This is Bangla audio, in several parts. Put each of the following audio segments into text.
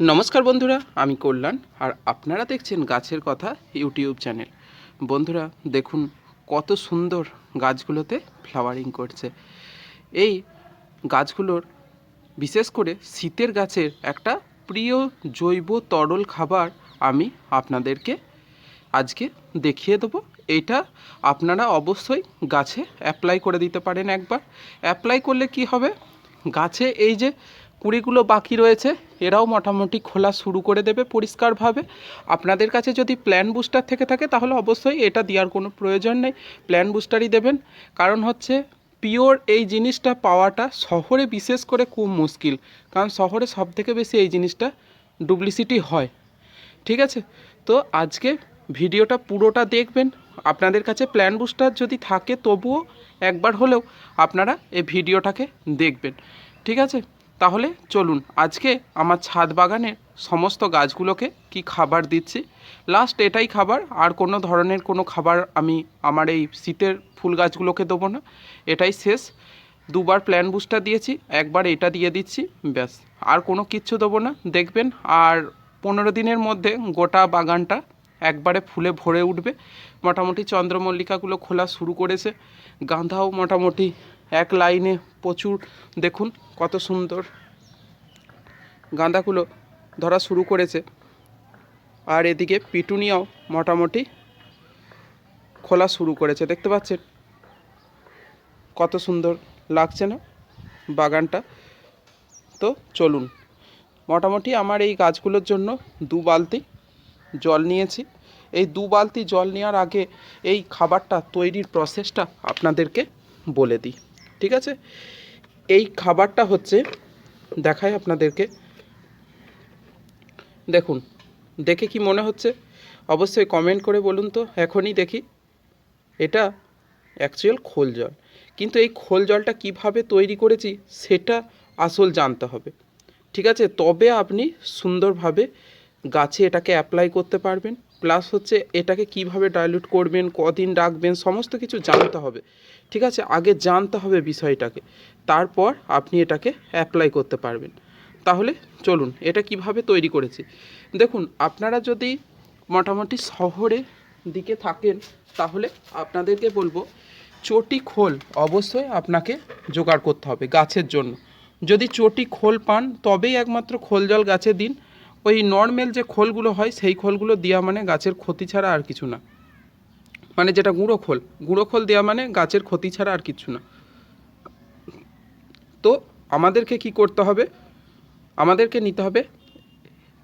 নমস্কার বন্ধুরা, আমি কল্যাণ, আর আপনারা দেখছেন গাছের কথা ইউটিউব চ্যানেল। বন্ধুরা, দেখুন কত সুন্দর গাছগুলোতে ফ্লাওয়ারিং করছে। এই গাছগুলোর, বিশেষ করে শীতের গাছের একটা প্রিয় জৈব তরল খাবার আমি আপনাদেরকে আজকে দেখিয়ে দেবো। এইটা আপনারা অবশ্যই গাছে অ্যাপ্লাই করে দিতে পারেন একবার। অ্যাপ্লাই করলে কি হবে? গাছে এই যে কুড়িগুলো বাকি রয়েছে, এরাও মোটামুটি খোলা শুরু করে দেবে পরিষ্কারভাবে। আপনাদের কাছে যদি প্ল্যান বুস্টার থেকে থাকে, তাহলে অবশ্যই এটা দেওয়ার কোনো প্রয়োজন নেই। প্ল্যান বুস্টারই দেবেন। কারণ হচ্ছে পিওর এই জিনিসটা পাওয়াটা শহরে বিশেষ করে খুব মুশকিল। কারণ শহরে সব থেকে বেশি এই জিনিসটা ডুপ্লিসিটি হয়। ঠিক আছে? তো আজকে ভিডিওটা পুরোটা দেখবেন। আপনাদের কাছে প্ল্যান বুস্টার যদি থাকে, তবুও একবার হলেও আপনারা এই ভিডিওটাকে দেখবেন। ঠিক আছে? তাহলে চলুন আজকে আমার ছাদ বাগানের সমস্ত গাছগুলোকে কি খাবার দিচ্ছি। লাস্ট এটাই খাবার, আর কোনো ধরনের কোনো খাবার আমি আমার এই শীতের ফুল গাছগুলোকে দেবো না। এটাই শেষ। দুবার প্ল্যান বুস্টার দিয়েছি, একবার এটা দিয়ে দিচ্ছি, ব্যাস। আর কোনো কিচ্ছু দেবো না। দেখবেন, আর পনেরো দিনের মধ্যে গোটা বাগানটা একবারে ফুলে ভরে উঠবে। মোটামুটি চন্দ্রমল্লিকাগুলো খোলা শুরু করেছে। গাঁদাও মোটামুটি এক লাইনে প্রচুর। দেখুন কত সুন্দর। গাঁদাগুলো ধরা শুরু করেছে। আর এদিকে পিটুনিয়াও মোটামুটি খোলা শুরু করেছে। দেখতে পাচ্ছেন? কত সুন্দর লাগছে না বাগানটা? তো চলুন। মোটামুটি আমার এই গাছগুলোর জন্য দু বালতি জল নিয়েছি। এই দু বালতি জল নেওয়ার আগে এই খাবারটা তৈরির প্রসেসটা আপনাদেরকে বলে দিই। ঠিক আছে? এই খাবারটা হচ্ছে দেখায় আপনাদেরকে। দেখুন, দেখে কি মনে হচ্ছে? অবশ্যই কমেন্ট করে বলুন তো, এখনই দেখি। এটা অ্যাকচুয়াল খোল জল। কিন্তু এই খোল জলটা কীভাবে তৈরি করেছি, সেটা আসল জানতে হবে। ঠিক আছে? তবে আপনি সুন্দরভাবে গাছে এটাকে অ্যাপ্লাই করতে পারবেন। প্লাস হচ্ছে এটাকে কীভাবে ডাইলুট করবেন, কদিন রাখবেন, সমস্ত কিছু জানতে হবে। ঠিক আছে? আগে জানতে হবে বিষয়টাকে। তারপর আপনি এটাকে অ্যাপ্লাই করতে পারবেন। তাহলে চলুন, এটা কীভাবে তৈরি করেছি? দেখুন, আপনারা যদি মোটামুটি শহরে দিকে থাকেন, তাহলে আপনাদেরকে বলব, চটি খোল অবশ্যই আপনাকে জোগাড় করতে হবে গাছের জন্য। যদি চটি খোল পান, তবেই একমাত্র খোল জল গাছে দিন। ওই নর্মাল যে খোলগুলো হয়, সেই খোলগুলো দেওয়া মানে গাছের ক্ষতি ছাড়া আর কিছু না। মানে যেটা গুঁড়ো খোল গুঁড়ো খোল দেওয়া মানে গাছের ক্ষতি ছাড়া আর কিছু না। তো আমাদেরকে কি করতে হবে? আমাদেরকে নিতে হবে,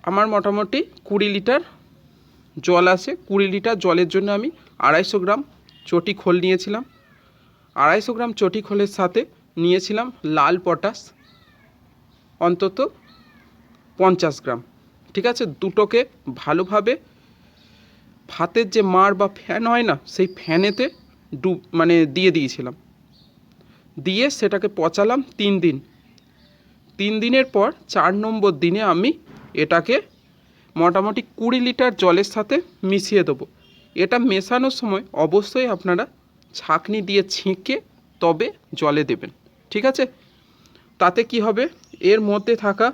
আমার মোটামুটি কুড়ি লিটার জল আছে। কুড়ি লিটার জলের জন্য আমি আড়াইশো গ্রাম চটি খোল নিয়েছিলাম। আড়াইশো গ্রাম চটি খোলের সাথে নিয়েছিলাম লাল পটাশ, অন্তত পঞ্চাশ গ্রাম। ঠিক আছে? দুটোকে ভালোভাবে ভাতের যে মার বা ফ্যান হয় না, সেই ফ্যানেতে ডুব মানে দিয়ে দিয়েছিলাম। দিয়ে সেটাকে পচালাম তিন দিন। তিন দিনের পর চার নম্বর দিনে আমি এটাকে মোটামুটি কুড়ি লিটার জলের সাথে মিশিয়ে দেবো। এটা মেশানোর সময় অবশ্যই আপনারা ছাঁকনি দিয়ে ছেঁকে তবে জলে দেবেন। ঠিক আছে? তাতে কি হবে? এর মধ্যে থাকা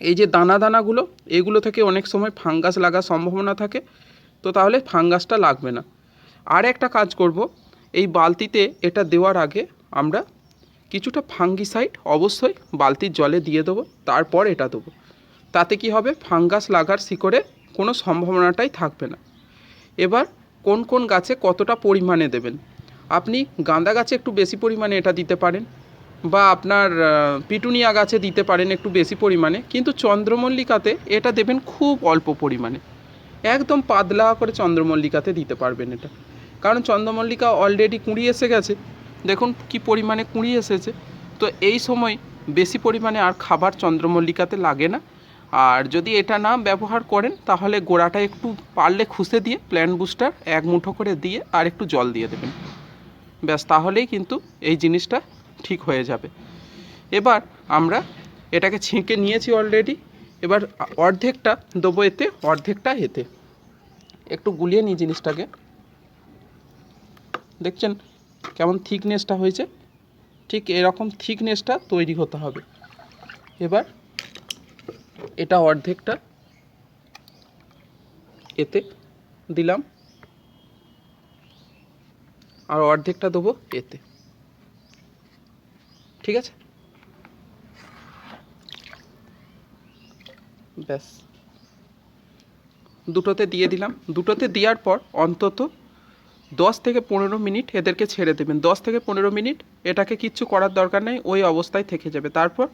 এই যে দানা দানাগুলো, এগুলো থেকে অনেক সময় ফাঙ্গাস লাগার সম্ভাবনা থাকে, তো তাহলে ফাঙ্গাসটা লাগবে না। আর একটা কাজ করব, এই বালতিতে এটা দেওয়ার আগে আমরা কিছুটা ফাঙ্গিসাইড অবশ্যই বালতির জলে দিয়ে দেবো, তারপর এটা দেবো। তাতে কি হবে? ফাঙ্গাস লাগার শিকড়ে কোনো সম্ভাবনাটাই থাকবে না। এবার কোন কোন গাছে কতটা পরিমাণে দেবেন? আপনি গাঁদা গাছে একটু বেশি পরিমাণে এটা দিতে পারেন। বা আপনার পিটুনিয়া গাছে দিতে পারেন একটু বেশি পরিমাণে, কিন্তু চন্দ্রমল্লিকাতে এটা দেবেন খুব অল্প পরিমাণে। একদম পাতলা করে চন্দ্রমল্লিকাতে দিতে পারবেন এটা। কারণ চন্দ্রমল্লিকা অলরেডি কুঁড়ি এসে গেছে। দেখুন কি পরিমাণে কুঁড়ি এসেছে। তো এই সময় বেশি পরিমাণে আর খাবার চন্দ্রমল্লিকাতে লাগে না। আর যদি এটা না ব্যবহার করেন, তাহলে গোড়াটা একটু পারলে খুঁজে দিয়ে প্ল্যান্ট বুস্টার এক মুঠো করে দিয়ে আর একটু জল দিয়ে দেবেন। ব্যাস, তাহলেই কিন্তু এই জিনিসটা ঠিক হয়ে যাবে। এবার আমরা এটাকে ছেঁকে নিয়েছি অলরেডি এবার অর্ধেকটা দেবো এতে, অর্ধেকটা এতে। একটু গুলিয়ে নিই জিনিসটাকে। দেখছেন কেমন থিকনেসটা হয়েছে? ঠিক এরকম থিকনেসটা তৈরি হতে হবে। এবার এটা অর্ধেকটা এতে দিলাম। আর অর্ধেকটা দেবো এতে। ঠিক আছে? ব্যাস। দুটোতে দিয়ে দিলাম। দুটোতে দেওয়ার পর অন্তত দশ থেকে পনেরো মিনিট এদেরকে ছেড়ে দেবেন। দশ থেকে পনেরো মিনিট এটাকে কিচ্ছু করার দরকার নেই, ওই অবস্থায় থেকে যাবে। তারপর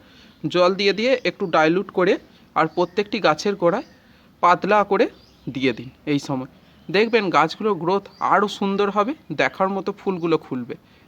জল দিয়ে দিয়ে একটু ডাইলুট করে আর প্রত্যেকটি গাছের গোড়ায় পাতলা করে দিয়ে দিন এই সময়। দেখবেন গাছগুলোর গ্রোথ আরও সুন্দর হবে, দেখার মতো ফুলগুলো খুলবে।